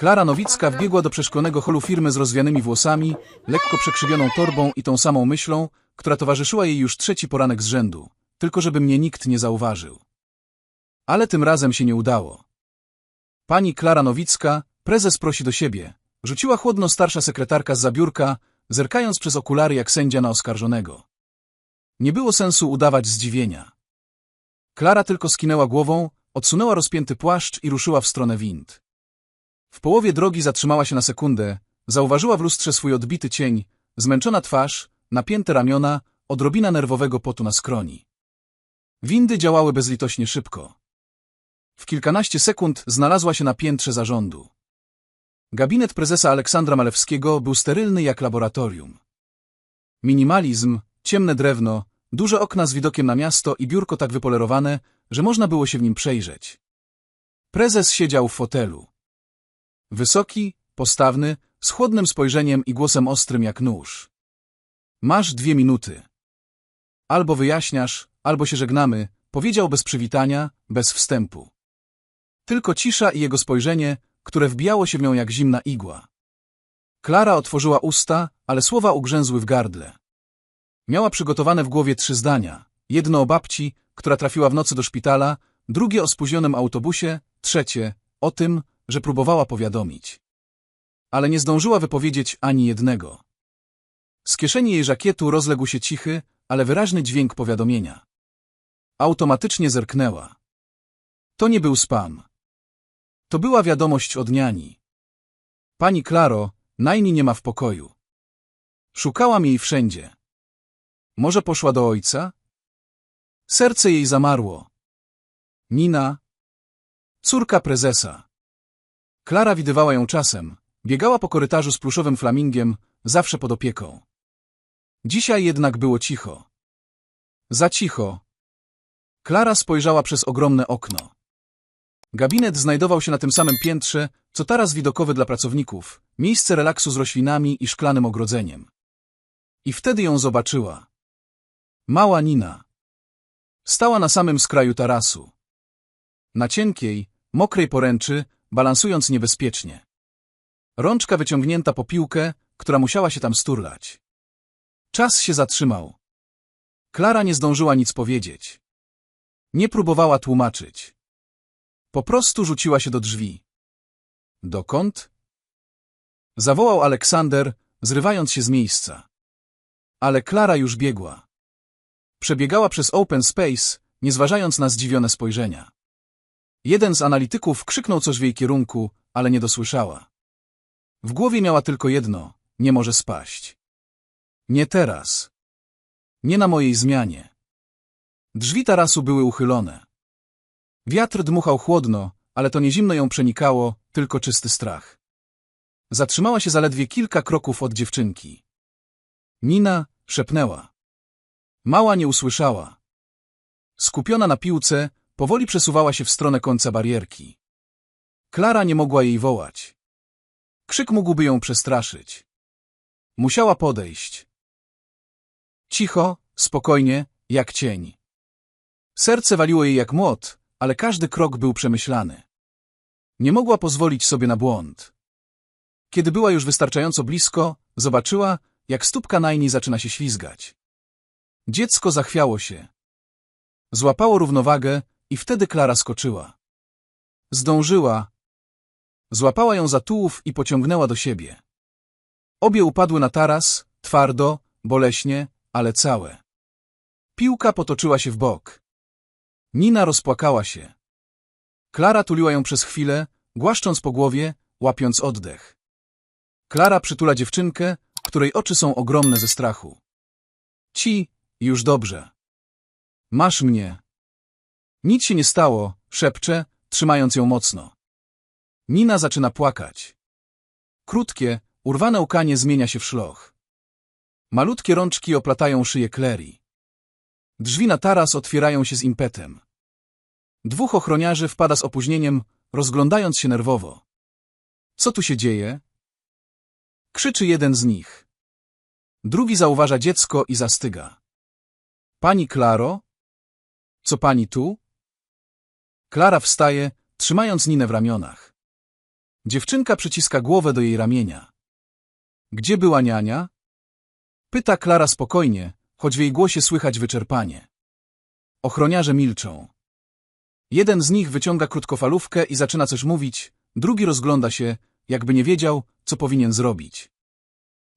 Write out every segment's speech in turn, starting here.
Klara Nowicka wbiegła do przeszklonego holu firmy z rozwianymi włosami, lekko przekrzywioną torbą i tą samą myślą, która towarzyszyła jej już trzeci poranek z rzędu. Tylko żeby mnie nikt nie zauważył. Ale tym razem się nie udało. Pani Klara Nowicka, prezes prosi do siebie, rzuciła chłodno starsza sekretarka z zabiórka, zerkając przez okulary jak sędzia na oskarżonego. Nie było sensu udawać zdziwienia. Klara tylko skinęła głową, odsunęła rozpięty płaszcz i ruszyła w stronę wind. W połowie drogi zatrzymała się na sekundę, zauważyła w lustrze swój odbity cień, zmęczona twarz, napięte ramiona, odrobina nerwowego potu na skroni. Windy działały bezlitośnie szybko. W kilkanaście sekund znalazła się na piętrze zarządu. Gabinet prezesa Aleksandra Malewskiego był sterylny jak laboratorium. Minimalizm, ciemne drewno, duże okna z widokiem na miasto i biurko tak wypolerowane, że można było się w nim przejrzeć. Prezes siedział w fotelu. Wysoki, postawny, z chłodnym spojrzeniem i głosem ostrym jak nóż. Masz dwie minuty. Albo wyjaśniasz, albo się żegnamy, powiedział bez przywitania, bez wstępu. Tylko cisza i jego spojrzenie, które wbijało się w nią jak zimna igła. Klara otworzyła usta, ale słowa ugrzęzły w gardle. Miała przygotowane w głowie trzy zdania. Jedno o babci, która trafiła w nocy do szpitala, drugie o spóźnionym autobusie, trzecie o tym, że próbowała powiadomić. Ale nie zdążyła wypowiedzieć ani jednego. Z kieszeni jej żakietu rozległ się cichy, ale wyraźny dźwięk powiadomienia. Automatycznie zerknęła. To nie był spam. To była wiadomość od niani. Pani Klaro, najni nie ma w pokoju. Szukałam jej wszędzie. Może poszła do ojca? Serce jej zamarło. Nina, córka prezesa. Klara widywała ją czasem. Biegała po korytarzu z pluszowym flamingiem, zawsze pod opieką. Dzisiaj jednak było cicho. Za cicho. Klara spojrzała przez ogromne okno. Gabinet znajdował się na tym samym piętrze, co taras widokowy dla pracowników, miejsce relaksu z roślinami i szklanym ogrodzeniem. I wtedy ją zobaczyła. Mała Nina. Stała na samym skraju tarasu. Na cienkiej, mokrej poręczy, balansując niebezpiecznie. Rączka wyciągnięta po piłkę, która musiała się tam sturlać. Czas się zatrzymał. Klara nie zdążyła nic powiedzieć. Nie próbowała tłumaczyć. Po prostu rzuciła się do drzwi. Dokąd? Zawołał Aleksander, zrywając się z miejsca. Ale Klara już biegła. Przebiegała przez open space, nie zważając na zdziwione spojrzenia. Jeden z analityków krzyknął coś w jej kierunku, ale nie dosłyszała. W głowie miała tylko jedno – nie może spaść. Nie teraz. Nie na mojej zmianie. Drzwi tarasu były uchylone. Wiatr dmuchał chłodno, ale to nie zimno ją przenikało, tylko czysty strach. Zatrzymała się zaledwie kilka kroków od dziewczynki. Nina szepnęła. Mała nie usłyszała. Skupiona na piłce, powoli przesuwała się w stronę końca barierki. Klara nie mogła jej wołać. Krzyk mógłby ją przestraszyć. Musiała podejść. Cicho, spokojnie, jak cień. Serce waliło jej jak młot, ale każdy krok był przemyślany. Nie mogła pozwolić sobie na błąd. Kiedy była już wystarczająco blisko, zobaczyła, jak stópka Najni zaczyna się ślizgać. Dziecko zachwiało się. Złapało równowagę i wtedy Klara skoczyła. Zdążyła. Złapała ją za tułów i pociągnęła do siebie. Obie upadły na taras, twardo, boleśnie, ale całe. Piłka potoczyła się w bok. Nina rozpłakała się. Klara tuliła ją przez chwilę, głaszcząc po głowie, łapiąc oddech. Klara przytula dziewczynkę, której oczy są ogromne ze strachu. Ci, już dobrze. Masz mnie. Nic się nie stało, szepcze, trzymając ją mocno. Nina zaczyna płakać. Krótkie, urwane łkanie zmienia się w szloch. Malutkie rączki oplatają szyję Clary. Drzwi na taras otwierają się z impetem. Dwóch ochroniarzy wpada z opóźnieniem, rozglądając się nerwowo. Co tu się dzieje? Krzyczy jeden z nich. Drugi zauważa dziecko i zastyga. Pani Klaro? Co pani tu? Klara wstaje, trzymając Ninę w ramionach. Dziewczynka przyciska głowę do jej ramienia. Gdzie była niania? Pyta Klara spokojnie, choć w jej głosie słychać wyczerpanie. Ochroniarze milczą. Jeden z nich wyciąga krótkofalówkę i zaczyna coś mówić, drugi rozgląda się, jakby nie wiedział, co powinien zrobić.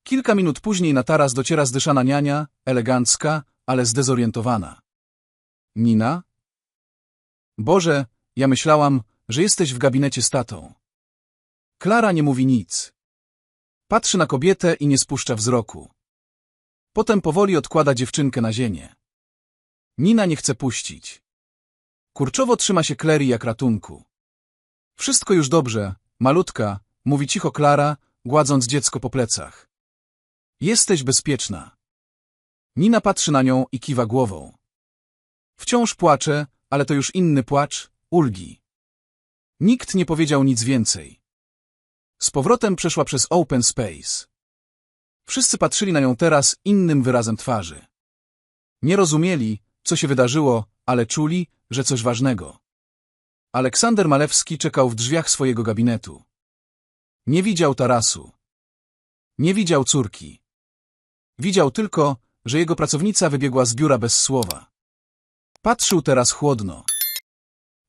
Kilka minut później na taras dociera zdyszana niania, elegancka, ale zdezorientowana. Nina? Boże, ja myślałam, że jesteś w gabinecie z tatą. Klara nie mówi nic. Patrzy na kobietę i nie spuszcza wzroku. Potem powoli odkłada dziewczynkę na ziemię. Nina nie chce puścić. Kurczowo trzyma się Klerii jak ratunku. Wszystko już dobrze, malutka, mówi cicho Klara, gładząc dziecko po plecach. Jesteś bezpieczna. Nina patrzy na nią i kiwa głową. Wciąż płacze, ale to już inny płacz, ulgi. Nikt nie powiedział nic więcej. Z powrotem przeszła przez open space. Wszyscy patrzyli na nią teraz innym wyrazem twarzy. Nie rozumieli, co się wydarzyło, ale czuli, że coś ważnego. Aleksander Malewski czekał w drzwiach swojego gabinetu. Nie widział tarasu. Nie widział córki. Widział tylko, że jego pracownica wybiegła z biura bez słowa. Patrzył teraz chłodno.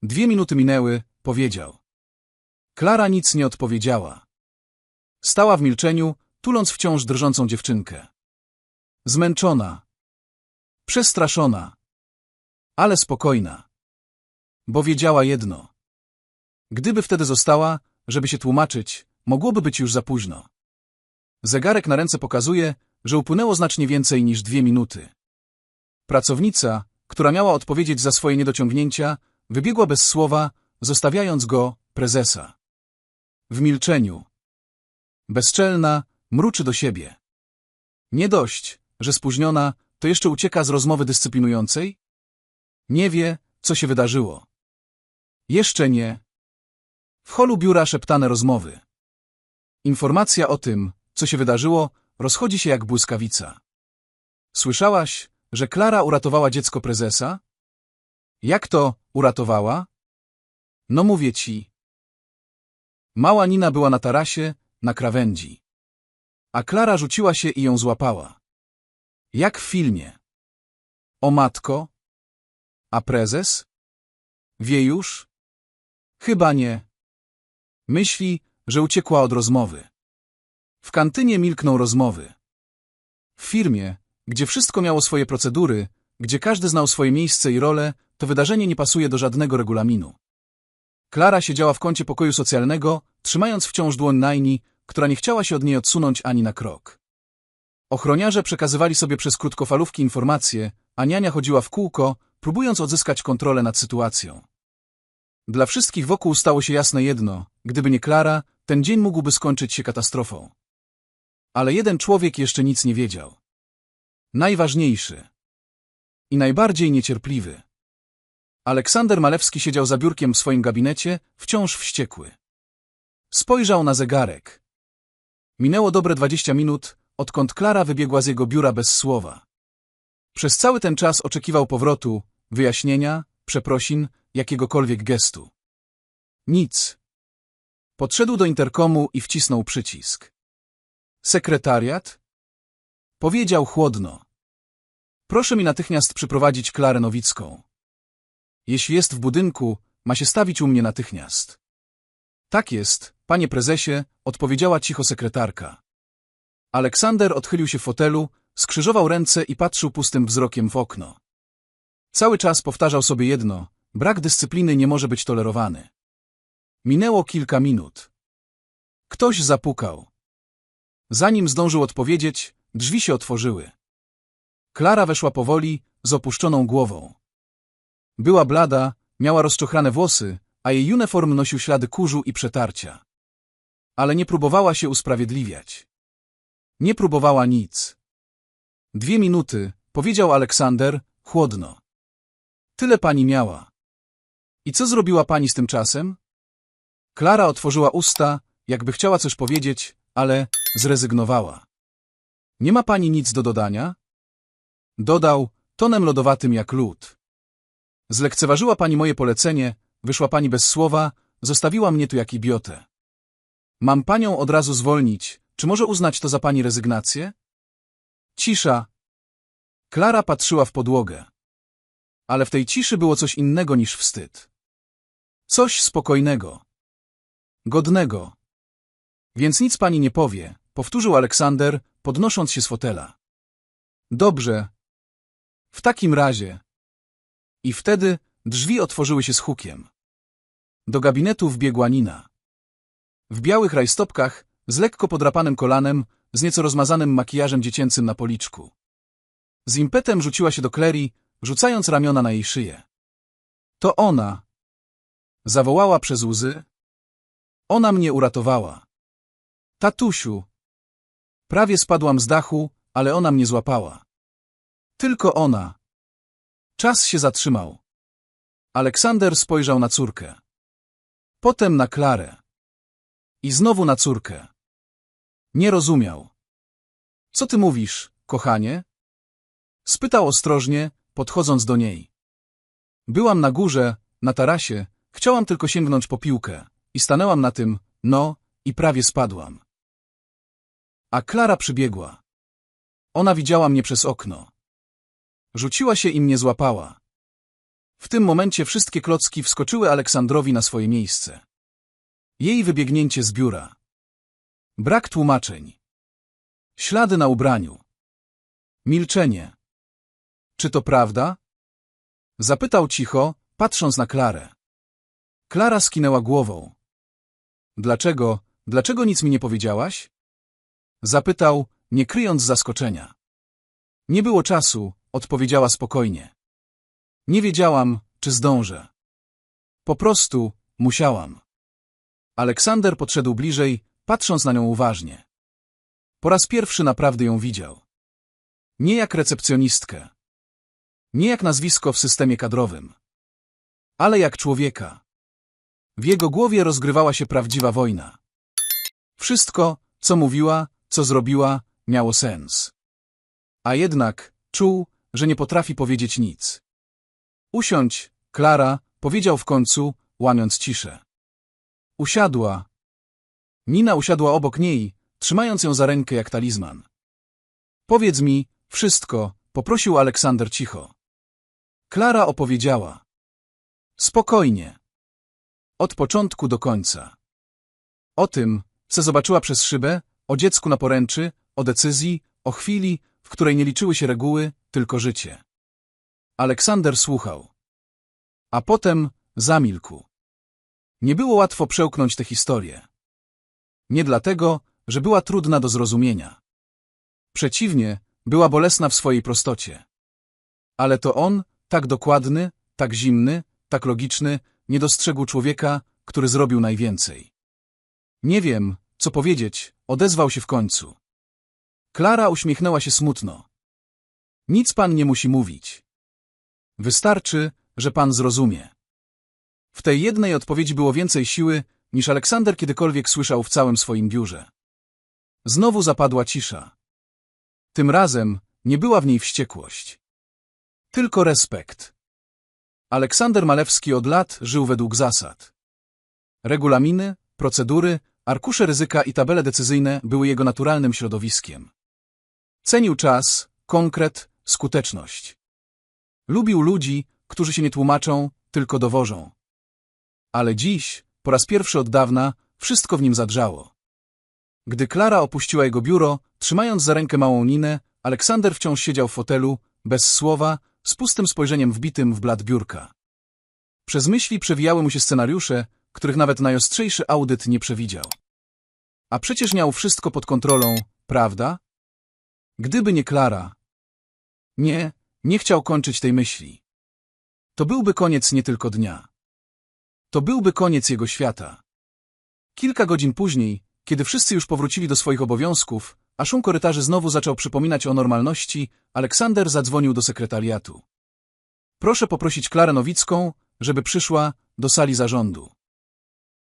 Dwie minuty minęły, powiedział. Klara nic nie odpowiedziała. Stała w milczeniu, tuląc wciąż drżącą dziewczynkę. Zmęczona. Przestraszona. Ale spokojna. Bo wiedziała jedno. Gdyby wtedy została, żeby się tłumaczyć, mogłoby być już za późno. Zegarek na ręce pokazuje, że upłynęło znacznie więcej niż dwie minuty. Pracownica, która miała odpowiedzieć za swoje niedociągnięcia, wybiegła bez słowa, zostawiając go, prezesa. W milczeniu. Bezczelna, mruczy do siebie. Nie dość, że spóźniona, to jeszcze ucieka z rozmowy dyscyplinującej? Nie wie, co się wydarzyło. Jeszcze nie. W holu biura szeptane rozmowy. Informacja o tym, co się wydarzyło, rozchodzi się jak błyskawica. Słyszałaś, że Klara uratowała dziecko prezesa? Jak to uratowała? No mówię ci. Mała Nina była na tarasie, na krawędzi. A Klara rzuciła się i ją złapała. Jak w filmie. O matko? A prezes? Wie już? Chyba nie. Myśli, że uciekła od rozmowy. W kantynie milkną rozmowy. W firmie, gdzie wszystko miało swoje procedury, gdzie każdy znał swoje miejsce i rolę, to wydarzenie nie pasuje do żadnego regulaminu. Klara siedziała w kącie pokoju socjalnego, trzymając wciąż dłoń Najni, która nie chciała się od niej odsunąć ani na krok. Ochroniarze przekazywali sobie przez krótkofalówki informacje, a niania chodziła w kółko, próbując odzyskać kontrolę nad sytuacją. Dla wszystkich wokół stało się jasne jedno, gdyby nie Klara, ten dzień mógłby skończyć się katastrofą. Ale jeden człowiek jeszcze nic nie wiedział. Najważniejszy. I najbardziej niecierpliwy. Aleksander Malewski siedział za biurkiem w swoim gabinecie, wciąż wściekły. Spojrzał na zegarek. Minęło dobre dwadzieścia minut, odkąd Klara wybiegła z jego biura bez słowa. Przez cały ten czas oczekiwał powrotu, wyjaśnienia, przeprosin, jakiegokolwiek gestu. Nic. Podszedł do interkomu i wcisnął przycisk. Sekretariat? Powiedział chłodno. Proszę mi natychmiast przyprowadzić Klarę Nowicką. Jeśli jest w budynku, ma się stawić u mnie natychmiast. Tak jest, panie prezesie, odpowiedziała cicho sekretarka. Aleksander odchylił się w fotelu, skrzyżował ręce i patrzył pustym wzrokiem w okno. Cały czas powtarzał sobie jedno, brak dyscypliny nie może być tolerowany. Minęło kilka minut. Ktoś zapukał. Zanim zdążył odpowiedzieć, drzwi się otworzyły. Klara weszła powoli, z opuszczoną głową. Była blada, miała rozczochrane włosy, a jej uniform nosił ślady kurzu i przetarcia. Ale nie próbowała się usprawiedliwiać. Nie próbowała nic. Dwie minuty, powiedział Aleksander, chłodno. Tyle pani miała. I co zrobiła pani z tym czasem? Klara otworzyła usta, jakby chciała coś powiedzieć, ale zrezygnowała. Nie ma pani nic do dodania? Dodał, tonem lodowatym jak lód. Zlekceważyła pani moje polecenie, wyszła pani bez słowa, zostawiła mnie tu jak idiotę. Mam panią od razu zwolnić. Czy może uznać to za pani rezygnację? Cisza. Klara patrzyła w podłogę. Ale w tej ciszy było coś innego niż wstyd. Coś spokojnego. Godnego. Więc nic pani nie powie, powtórzył Aleksander, podnosząc się z fotela. Dobrze. W takim razie. I wtedy drzwi otworzyły się z hukiem. Do gabinetu wbiegła Nina. W białych rajstopkach, z lekko podrapanym kolanem, z nieco rozmazanym makijażem dziecięcym na policzku. Z impetem rzuciła się do Clary, rzucając ramiona na jej szyję. To ona. Zawołała przez łzy. Ona mnie uratowała. Tatusiu. Prawie spadłam z dachu, ale ona mnie złapała. Tylko ona. Czas się zatrzymał. Aleksander spojrzał na córkę. Potem na Klarę. I znowu na córkę. Nie rozumiał. Co ty mówisz, kochanie? Spytał ostrożnie, podchodząc do niej. Byłam na górze, na tarasie, chciałam tylko sięgnąć po piłkę. I stanęłam na tym, no, i prawie spadłam. A Klara przybiegła. Ona widziała mnie przez okno. Rzuciła się i mnie złapała. W tym momencie wszystkie klocki wskoczyły Aleksandrowi na swoje miejsce. Jej wybiegnięcie z biura. Brak tłumaczeń. Ślady na ubraniu. Milczenie. Czy to prawda? Zapytał cicho, patrząc na Klarę. Klara skinęła głową. Dlaczego, dlaczego nic mi nie powiedziałaś? Zapytał, nie kryjąc zaskoczenia. Nie było czasu, odpowiedziała spokojnie. Nie wiedziałam, czy zdążę. Po prostu musiałam. Aleksander podszedł bliżej, patrząc na nią uważnie. Po raz pierwszy naprawdę ją widział. Nie jak recepcjonistkę. Nie jak nazwisko w systemie kadrowym. Ale jak człowieka. W jego głowie rozgrywała się prawdziwa wojna. Wszystko, co mówiła, co zrobiła, miało sens. A jednak czuł, że nie potrafi powiedzieć nic. Usiądź, Klara, powiedział w końcu, łamiąc ciszę. Usiadła. Nina usiadła obok niej, trzymając ją za rękę jak talizman. Powiedz mi, wszystko, poprosił Aleksander cicho. Klara opowiedziała. Spokojnie. Od początku do końca. O tym, co zobaczyła przez szybę, o dziecku na poręczy, o decyzji, o chwili, w której nie liczyły się reguły, tylko życie. Aleksander słuchał. A potem zamilkł. Nie było łatwo przełknąć tę historię. Nie dlatego, że była trudna do zrozumienia. Przeciwnie, była bolesna w swojej prostocie. Ale to on, tak dokładny, tak zimny, tak logiczny, nie dostrzegł człowieka, który zrobił najwięcej. Nie wiem, co powiedzieć, odezwał się w końcu. Klara uśmiechnęła się smutno. Nic pan nie musi mówić. Wystarczy, że pan zrozumie. W tej jednej odpowiedzi było więcej siły, niż Aleksander kiedykolwiek słyszał w całym swoim biurze. Znowu zapadła cisza. Tym razem nie była w niej wściekłość. Tylko respekt. Aleksander Malewski od lat żył według zasad. Regulaminy, procedury, arkusze ryzyka i tabele decyzyjne były jego naturalnym środowiskiem. Cenił czas, konkret, skuteczność. Lubił ludzi, którzy się nie tłumaczą, tylko dowożą. Ale dziś, po raz pierwszy od dawna, wszystko w nim zadrżało. Gdy Klara opuściła jego biuro, trzymając za rękę małą Ninę, Aleksander wciąż siedział w fotelu, bez słowa, z pustym spojrzeniem wbitym w blat biurka. Przez myśli przewijały mu się scenariusze, których nawet najostrzejszy audyt nie przewidział. A przecież miał wszystko pod kontrolą, prawda? Gdyby nie Klara. Nie, nie chciał kończyć tej myśli. To byłby koniec nie tylko dnia. To byłby koniec jego świata. Kilka godzin później, kiedy wszyscy już powrócili do swoich obowiązków, a szum korytarzy znowu zaczął przypominać o normalności, Aleksander zadzwonił do sekretariatu. Proszę poprosić Klarę Nowicką, żeby przyszła do sali zarządu.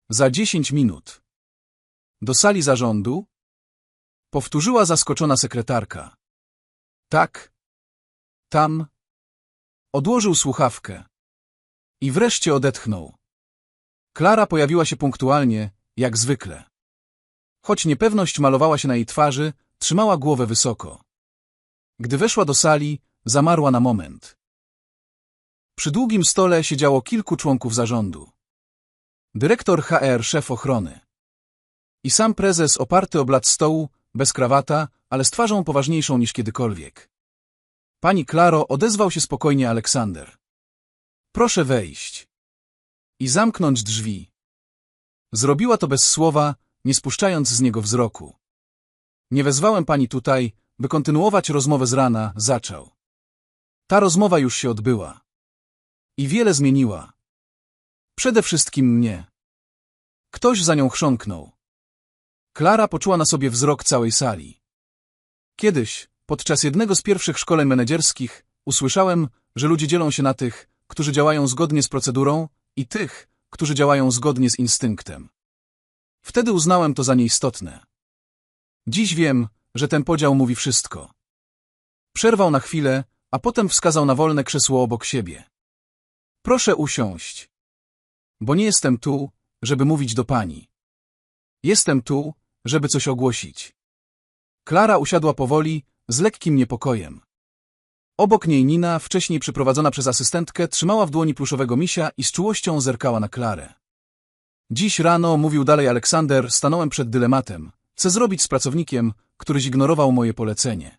Za dziesięć minut. Do sali zarządu? Powtórzyła zaskoczona sekretarka. Tak. Tam. Odłożył słuchawkę. I wreszcie odetchnął. Klara pojawiła się punktualnie, jak zwykle. Choć niepewność malowała się na jej twarzy, trzymała głowę wysoko. Gdy weszła do sali, zamarła na moment. Przy długim stole siedziało kilku członków zarządu. Dyrektor HR, szef ochrony. I sam prezes oparty o blat stołu, bez krawata, ale z twarzą poważniejszą niż kiedykolwiek. Pani Klaro, odezwał się spokojnie Aleksander. Proszę wejść. I zamknąć drzwi. Zrobiła to bez słowa, nie spuszczając z niego wzroku. Nie wezwałem pani tutaj, by kontynuować rozmowę z rana, zaczął. Ta rozmowa już się odbyła. I wiele zmieniła. Przede wszystkim mnie. Ktoś za nią chrząknął. Klara poczuła na sobie wzrok całej sali. Kiedyś, podczas jednego z pierwszych szkoleń menedżerskich, usłyszałem, że ludzie dzielą się na tych, którzy działają zgodnie z procedurą i tych, którzy działają zgodnie z instynktem. Wtedy uznałem to za nieistotne. Dziś wiem, że ten podział mówi wszystko. Przerwał na chwilę, a potem wskazał na wolne krzesło obok siebie. Proszę usiąść. Bo nie jestem tu, żeby mówić do pani. Jestem tu, żeby coś ogłosić. Klara usiadła powoli, z lekkim niepokojem. Obok niej Nina, wcześniej przyprowadzona przez asystentkę, trzymała w dłoni pluszowego misia i z czułością zerkała na Klarę. Dziś rano, mówił dalej Aleksander, stanąłem przed dylematem. Co zrobić z pracownikiem, który zignorował moje polecenie?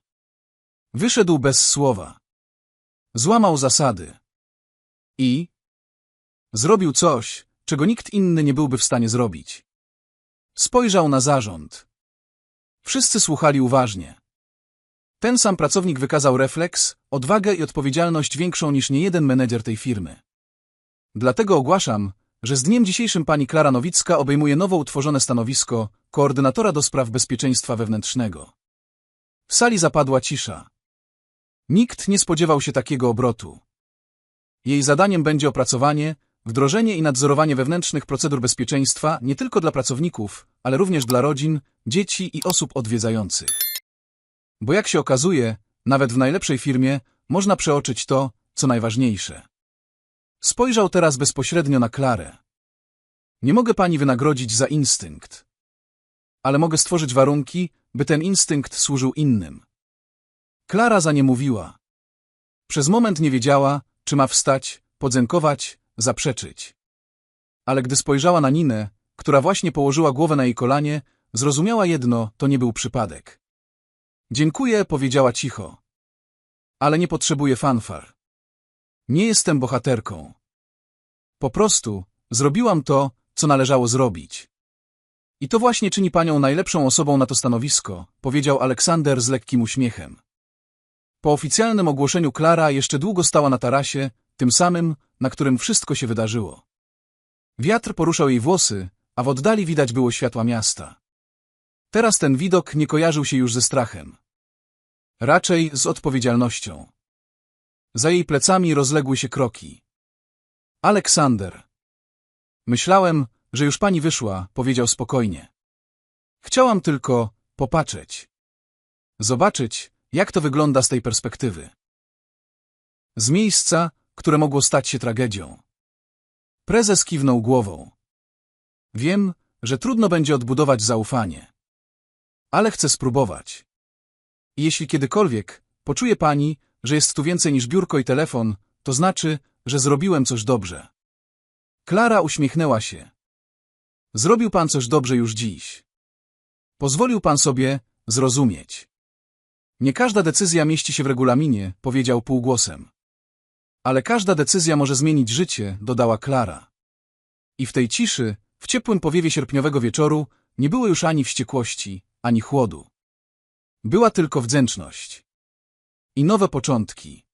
Wyszedł bez słowa. Złamał zasady. I? Zrobił coś, czego nikt inny nie byłby w stanie zrobić. Spojrzał na zarząd. Wszyscy słuchali uważnie. Ten sam pracownik wykazał refleks, odwagę i odpowiedzialność większą niż niejeden menedżer tej firmy. Dlatego ogłaszam, że z dniem dzisiejszym pani Klara Nowicka obejmuje nowo utworzone stanowisko koordynatora do spraw bezpieczeństwa wewnętrznego. W sali zapadła cisza. Nikt nie spodziewał się takiego obrotu. Jej zadaniem będzie opracowanie, wdrożenie i nadzorowanie wewnętrznych procedur bezpieczeństwa nie tylko dla pracowników, ale również dla rodzin, dzieci i osób odwiedzających. Bo jak się okazuje, nawet w najlepszej firmie można przeoczyć to, co najważniejsze. Spojrzał teraz bezpośrednio na Klarę. Nie mogę pani wynagrodzić za instynkt. Ale mogę stworzyć warunki, by ten instynkt służył innym. Klara za nie mówiła. Przez moment nie wiedziała, czy ma wstać, podzękować, zaprzeczyć. Ale gdy spojrzała na Ninę, która właśnie położyła głowę na jej kolanie, zrozumiała jedno, to nie był przypadek. Dziękuję, powiedziała cicho. Ale nie potrzebuję fanfar. Nie jestem bohaterką. Po prostu zrobiłam to, co należało zrobić. I to właśnie czyni panią najlepszą osobą na to stanowisko, powiedział Aleksander z lekkim uśmiechem. Po oficjalnym ogłoszeniu Klara jeszcze długo stała na tarasie, tym samym, na którym wszystko się wydarzyło. Wiatr poruszał jej włosy, a w oddali widać było światła miasta. Teraz ten widok nie kojarzył się już ze strachem. Raczej z odpowiedzialnością. Za jej plecami rozległy się kroki. Aleksander. Myślałem, że już pani wyszła, powiedział spokojnie. Chciałam tylko popatrzeć. Zobaczyć, jak to wygląda z tej perspektywy. Z miejsca, które mogło stać się tragedią. Prezes kiwnął głową. Wiem, że trudno będzie odbudować zaufanie. Ale chcę spróbować. Jeśli kiedykolwiek poczuje pani, że jest tu więcej niż biurko i telefon, to znaczy, że zrobiłem coś dobrze. Klara uśmiechnęła się. Zrobił pan coś dobrze już dziś. Pozwolił pan sobie zrozumieć. Nie każda decyzja mieści się w regulaminie, powiedział półgłosem. Ale każda decyzja może zmienić życie, dodała Klara. I w tej ciszy, w ciepłym powiewie sierpniowego wieczoru, nie było już ani wściekłości, ani chłodu. Była tylko wdzięczność. I nowe początki.